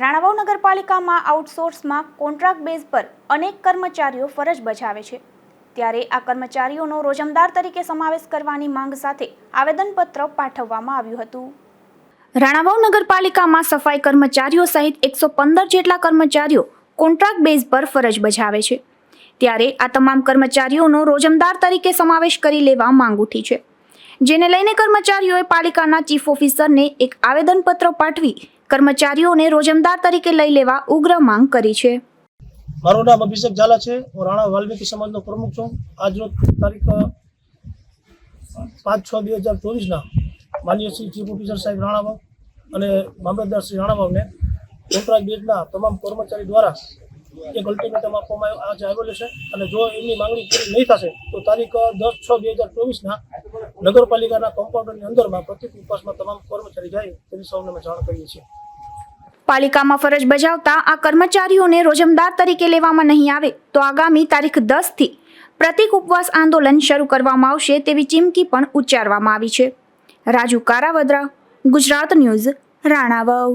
રાણાવાવ નગરપાલિકામાં આઉટસોર્સમાં contract base પર અનેક કર્મચારીઓ ફરજ બજાવે છે. ત્યારે આ કર્મચારીઓનો રોજમદાર તરીકે સમાવેશ કરવાની માંગ સાથે આવેદનપત્ર પાઠવવામાં આવ્યું હતું. રાણાવાવ નગરપાલિકામાં સફાઈ કર્મચારીઓ સહિત એકસો પંદર જેટલા કર્મચારીઓ કોન્ટ્રાક્ટ બેઝ પર ફરજ બજાવે છે. ત્યારે આ તમામ કર્મચારીઓનો રોજમદાર તરીકે સમાવેશ કરી લેવા માંગ ઉઠી છે. જેને લઈને કર્મચારીઓએ પાલિકાના ચીફ ઓફિસરને એક આવેદનપત્ર પાઠવી કર્મચારીઓને રોજમદાર તરીકે લઈ લેવા ઉગ્ર માંગ કરી છે. મારું નામ અભિષેક ઝાલા છે. હું રાણા વાલ્મીકી સમાજનો પ્રમુખ છું. આજરોજ તારીખ પાંચ છ બે હજાર ચોવીસના માન્ય શ્રી ચીફ ઓફિસર સાહેબ રાણાવાવ અને મામલતદાર શ્રી રાણાવાવને કોન્ટ્રાક્ટ બેઝના તમામ કર્મચારી દ્વારા એક અલ્ટિમેટમ આપવામાં આજે આવેલો છે અને જો એમની માંગણી પૂરી નહીં થશે, તો તારીખ દસ છ બે હજાર ચોવીસના નગરપાલિકાના કમ્પાઉન્ડરની અંદરમાં પ્રતિક ઉપવાસમાં તમામ કર્મચારી જાય તેની સૌને અમે જાણ કરીએ છીએ. પાલિકામાં ફરજ બજાવતા આ કર્મચારીઓને રોજમદાર તરીકે લેવામાં નહીં આવે તો આગામી તારીખ દસથી પ્રતિક ઉપવાસ આંદોલન શરૂ કરવામાં આવશે તેવી ચીમકી પણ ઉચ્ચારવામાં આવી છે. રાજુ કારાવદ્રા, ગુજરાત ન્યૂઝ, રાણાવાવ.